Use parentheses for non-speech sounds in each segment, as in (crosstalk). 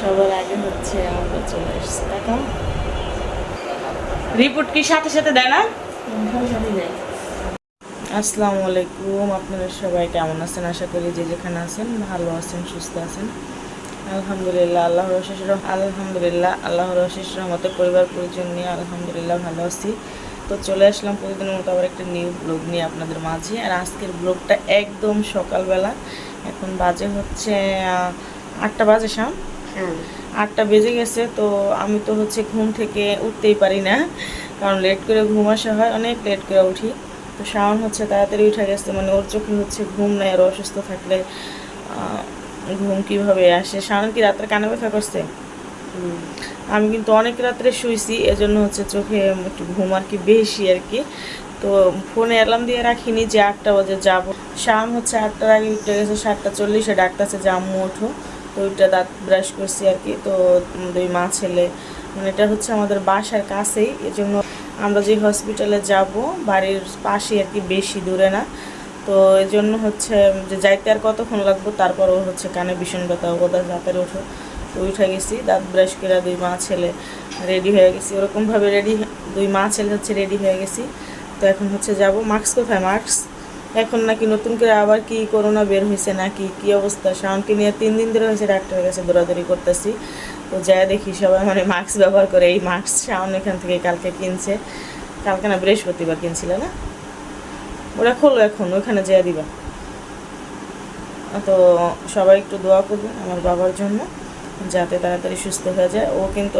সবার আগে হচ্ছে আমরা চলে এসেছি রিপোর্ট কি সাথে সাথে দেয় না? আসসালামু আলাইকুম আপনারা সবাই কেমন আছেন? আশা করি যে যেখানে আছেন ভালো আছেন সুস্থ আছেন। আলহামদুলিল্লাহ আল্লাহর অশেষ রহ- আলহামদুলিল্লাহ আল্লাহর অশেষ রহমতে পরিবার পরিজন নিয়ে আলহামদুলিল্লাহ ভালো আছি। তো চলে আসলাম প্রতিদিনের মতো আবার একটা নিউ ব্লগ নিয়ে আপনাদের মাঝে। আর আজকের ব্লগটা একদম সকালবেলা। এখন বাজে হচ্ছে আটটা বাজে শাম। আটটা বেজে গেছে তো আমি তো হচ্ছে ঘুম থেকে উঠতেই পারি না কারণ লেট করে ঘুম আসা হয় অনেক লেট করে উঠি। তো শাওন হচ্ছে তাড়াতাড়ি উঠে গেছে মানে ওর চোখে হচ্ছে ঘুম নেই আর অসুস্থ থাকলে ঘুম কীভাবে আসে? শাওন কি রাত্রে কানে ব্যথা করছে? আমি কিন্তু অনেক রাত্রে শুইছি এজন্য হচ্ছে চোখে একটু ঘুম আর কি বেশি আর কি। তো ফোনে অ্যালার্ম দিয়ে রাখিনি যে আটটা বাজে যাব। শাম হচ্ছে আটটার আগে উঠে গেছে সাতটা চল্লিশে ডাকতেছে যে আম্মু ওঠো। তো ওইটা দাঁত ব্রাশ করছি আর কি তো দুই মা ছেলে। মানে এটা হচ্ছে আমাদের বাসার কাছেই। এজন্য আমরা যে হসপিটালে যাব, বাড়ির পাশে আর কি বেশি দূরে না। তো এই জন্য হচ্ছে, যে যাইতে আর কতক্ষণ লাগবো, তারপর তারপরও হচ্ছে কানে ভীষণ ব্যথা ওদের রাতের ওঠো। তো উঠে গেছি, দাঁত ব্রাশ করে দুই মা ছেলে রেডি হয়ে গেছি। ওরকমভাবে রেডি দুই মা ছেলে হচ্ছে রেডি হয়ে গেছি। তো এখন হচ্ছে যাব। মাস্ক কোথায়? মাস্ক এখন নাকি নতুন করে আবার কি করোনা বের হয়েছে নাকি, কি অবস্থা? শাওনকে নিয়ে তিন দিন ধরে হয়েছে ডাক্তারের কাছে দৌড়াদৌড়ি করতেছি। তো যা দেখি সবাই মানে মাস্ক ব্যবহার করে, এই মাস্ক শাওন এখান থেকে কালকে কিনছে। কালকে না বৃহস্পতিবার কিনছিল না? ওরা খোলো এখন, ওখানে যেয়ে দিবা। তো সবাই একটু দোয়া করবেন আমার বাবার জন্য, যাতে তাড়াতাড়ি সুস্থ হয়ে যায়। ও কিন্তু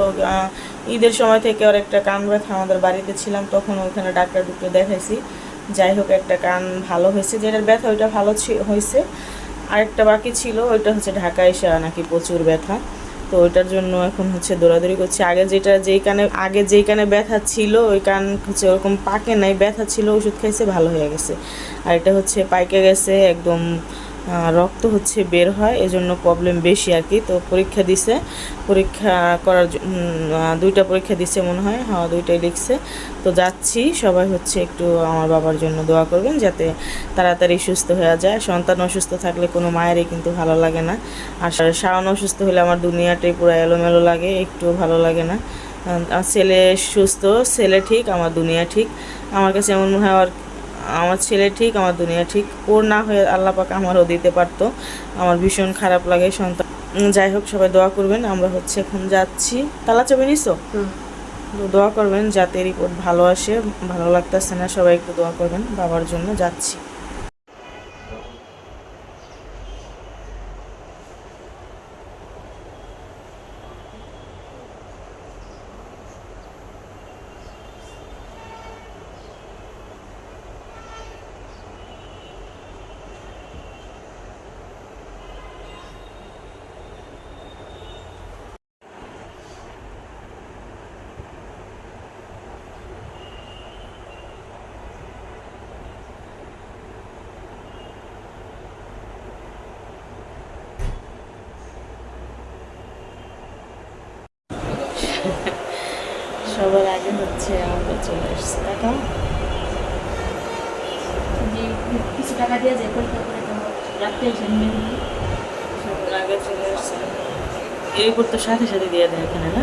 ঈদের সময় থেকে ওর একটা কান ব্যথা, আমাদের বাড়িতে ছিলাম, তখন ওখানে ডাক্তার ডুক্তার দেখাইছি। যাই হোক একটা কান ভালো হয়েছে, যেটার ব্যথা ওইটা ভালো হয়েছে। আরেকটা বাকি ছিল, ওইটা হচ্ছে ঢাকা এসে নাকি প্রচুর ব্যথা। তো ওইটার জন্য এখন হচ্ছে দৌড়াদৌড়ি করছি। আগে যেটা, যেই কানে, আগে যেই কানে ব্যথা ছিল, ওই কান হচ্ছে ওরকম পাকে নাই, ব্যথা ছিল, ওষুধ খাইছে, ভালো হয়ে গেছে। আর এটা হচ্ছে পাইকে গেছে, একদম রক্ত হচ্ছে বের হয়, এজন্য প্রবলেম বেশি আর কি। তো পরীক্ষা দিছে, পরীক্ষা করার দুইটা পরীক্ষা দিছে মনে হয় হ্যাঁ দুইটাই লিখছে। তো যাচ্ছি, সবাই হচ্ছে একটু আমার বাবার জন্য দোয়া করবেন যাতে তাড়াতাড়ি সুস্থ হয়ে যায়। সন্তান অসুস্থ থাকলে কোনো মায়েরই কিন্তু ভালো লাগে না। আর শাওন অসুস্থ হলে আমার দুনিয়াটাই পুরো এলোমেলো লাগে একটু ভালো লাগে না। ছেলে সুস্থ, ছেলে ঠিক, আমার দুনিয়া ঠিক। আমার কাছে এমন মনে হয় আর আমার ছেলে ঠিক আমার দুনিয়া ঠিক। ওর না হয়ে আল্লাহ পাক আমারও দিতে পারতো। আমার ভীষণ খারাপ লাগে সন্তান। যাই হোক সবাই দোয়া করবেন আমরা হচ্ছে এখন যাচ্ছি। তালা চাবি নিছো? তো দোয়া করবেন যাতে রিপোর্ট ভালো আসে ভালো লাগতেছে না সবাই একটু দোয়া করবেন বাবার জন্য যাচ্ছি। সবার আগে হচ্ছে আমরা চলে এসেছি। দেখো কিছু টাকা দিয়ে যে পরীক্ষা করে রাখতে সবার আগে চলে এসেছি। এই রিপোর্ট তো সাথে সাথে দিয়ে দেয় এখানে না?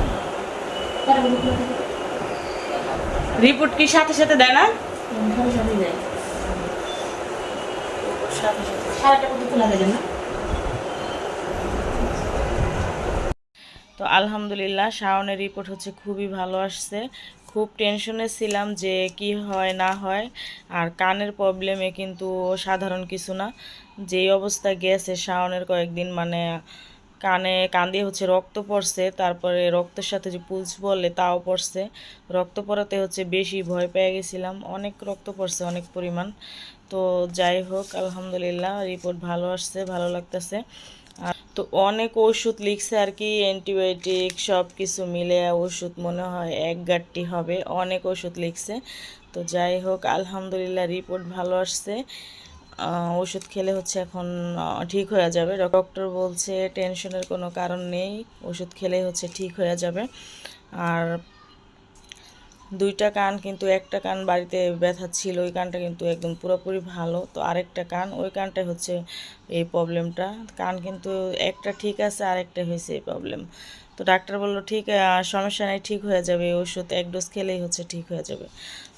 রিপোর্ট কি সাথে সাথে দেয় না? সাথে সাথে সাথে। সারাটা কত তোলা যাবে না। তো আলহামদুলিল্লাহ, শাওনের রিপোর্ট হচ্ছে খুবই ভালো আসছে। খুব টেনশনে ছিলাম যে কি হয়, না হয়। আর কানের প্রবলেমে কিন্তু সাধারণ কিছু না। যেই অবস্থা গেছে শাওনের কয়েকদিন মানে কানে, কান দিয়ে হচ্ছে রক্ত পড়ছে, তারপরে রক্তের সাথে যে পুলস বলে তাও পড়ছে। রক্ত পড়াতে হচ্ছে বেশি ভয় পেয়ে গেছিলাম। অনেক রক্ত পড়ছে, অনেক পরিমাণ। তো যাই হোক, আলহামদুলিল্লাহ রিপোর্ট ভালো আসছে, ভালো লাগতেছে। তো অনেক ওষুধ লিখছে আর কি, অ্যান্টিবায়োটিক সব কিছু মিলে ওষুধ মনে হয় এক গাঁটটি হবে, অনেক ওষুধ লিখছে। তো যাই হোক, আলহামদুলিল্লাহ রিপোর্ট ভালো আসছে। ওষুধ খেলে হচ্ছে এখন ঠিক হয়ে যাবে। ডক্টর বলছে টেনশনের কোনো কারণ নেই, ওষুধ খেলে হচ্ছে ঠিক হয়ে যাবে। আর দুইটা কান কিন্তু একটা কান বাড়িতে ব্যথা ছিল ওই কানটা কিন্তু একদম পুরোপুরি ভালো। তো আরেকটা কান ওই কানটা হচ্ছে এই প্রবলেমটা। কান কিন্তু একটা ঠিক আছে আরেকটা হয়েছে এই প্রবলেম। তো ডাক্তার বলল ঠিক সমস্যা নেই ঠিক হয়ে যাবে এই ওষুধ এক ডোজ খেলেই হচ্ছে ঠিক হয়ে যাবে।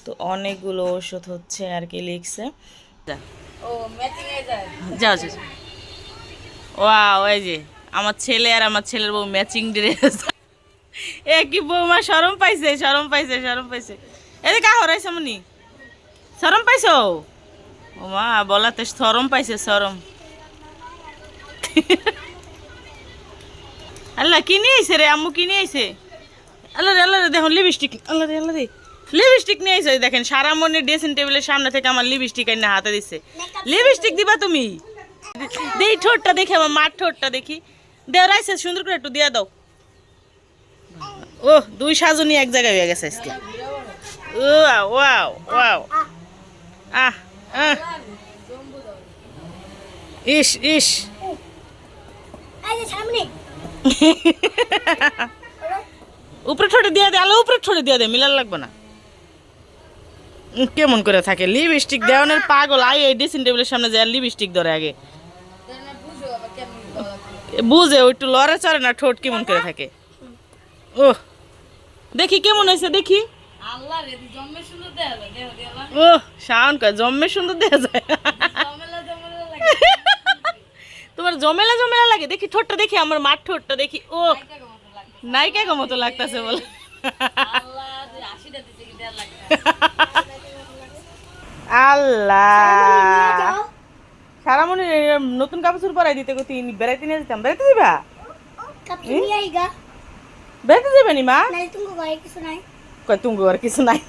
তো অনেকগুলো ওষুধ হচ্ছে আর কি লিখছে। ও যাও যাও এই যে আমার ছেলে আর আমার ছেলের বউ ম্যাচিং ড্রেস এ কি বৌমা, শরম পাইছে শরম পাইছে শরম পাইছে। এদিকে কা হরাইছে মনি? শরম পাইছো? ও মা বলাতে শরম পাইছে শরম আল্লাহ কি নিয়ে আইছে রে আম্মু কি নিয়ে আইছে আল্লাহ রে আল্লাহ রে দেখুন লিপস্টিক আল্লাহ রে আল্লাহ রে লিপস্টিক নিয়ে আইছে দেখেন সারা মনে ড্রেসিং টেবিলের সামনে থেকে আমার লিপস্টিক এনে হাতে দিছে। লিপস্টিক দিবা তুমি? দেই ঠোঁটটা দেখি, আমার মার ঠোঁটটা দেখি। দেও রাইছে সুন্দর করে একটু দিয়া দাও। ও দুই সাজনি এক জায়গায় হয়ে গেছে আজকে। Wow wow wow. আহ আহ। ইস ইস। উপরে ঠোঁটে দিয়ে দে আলো উপরে ঠোঁটে দিয়ে দে মিলার লাগবে না। কেমন করে থাকে লিপস্টিক দেওয়ানের পাগল আই এই ড্রেসিং টেবিলের সামনে যায় লিপস্টিক ধরে আগে। বুঝো আবার কেমন? বুঝে ওই একটু লড়ে চড়ে না ঠোঁট কেমন করে থাকে। ও দেখি কেমন হয়েছে দেখি। দেয়া ও শাওন কয় জম্মে সুন্দর দেখা যায়। তোমার জমেলা জমেলা লাগে? দেখি ঠোঁটটা দেখি আমার মার ঠোঁটটা দেখি। ও নায়িকা মতো লাগতেছে। বলে। আল্লাহ যে আশিটা দিতে কি দেয়া লাগে? আল্লাহ। সারামণি নতুন কাপড় চোপড় পরাই দিতে গতি বেড়াইতে নিয়ে যেতাম। বেড়াইতে দিবা আইগা যাবে নি মা? নাই তুমি ঘরে কিছু নাই। কয় তুমি কিছু নাই?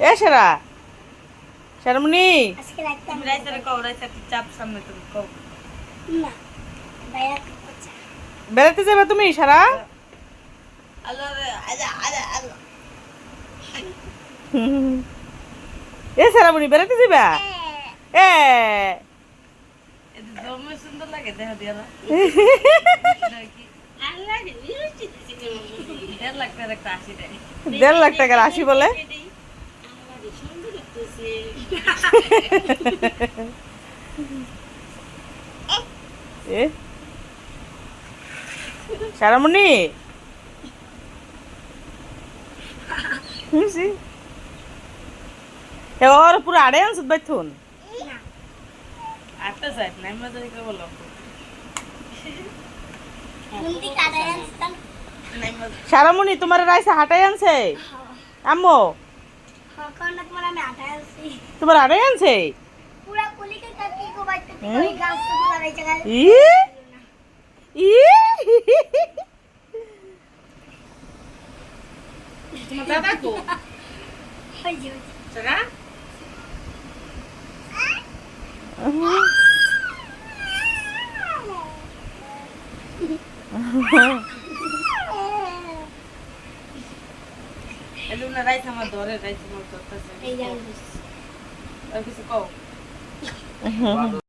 এ সেরা। সারামণি। আজকে রাখতাম রাইতে কও রাইতে চাপ সামনে তুমি কও। না ভাইয়া যাবে তুমি সারা? এ সারামণি বেড়াইতে যাবা? এ। এটা সুন্দর লাগে আশি দেয় (laughs) দেড় লাখ টাকার আশি বলে? এ? সারামণি? পুরো আড়ে আনছত বাইথুন আটটা সাইড নাই বলো। সারামণি তোমার রাইসে হাঁটাই আনছে? আম্মু? হকন তোমার আমি আটায় আনছি। আনছে পুরা কুলিকে কাকি কো বাইতে হুম? ওই গাছ তো লাগাই জায়গা ই ই তোমার দাদা কো ওই যে সারা এলু না রাইস আমার ধরে রাইস আমার ধরতেছে কিছু কও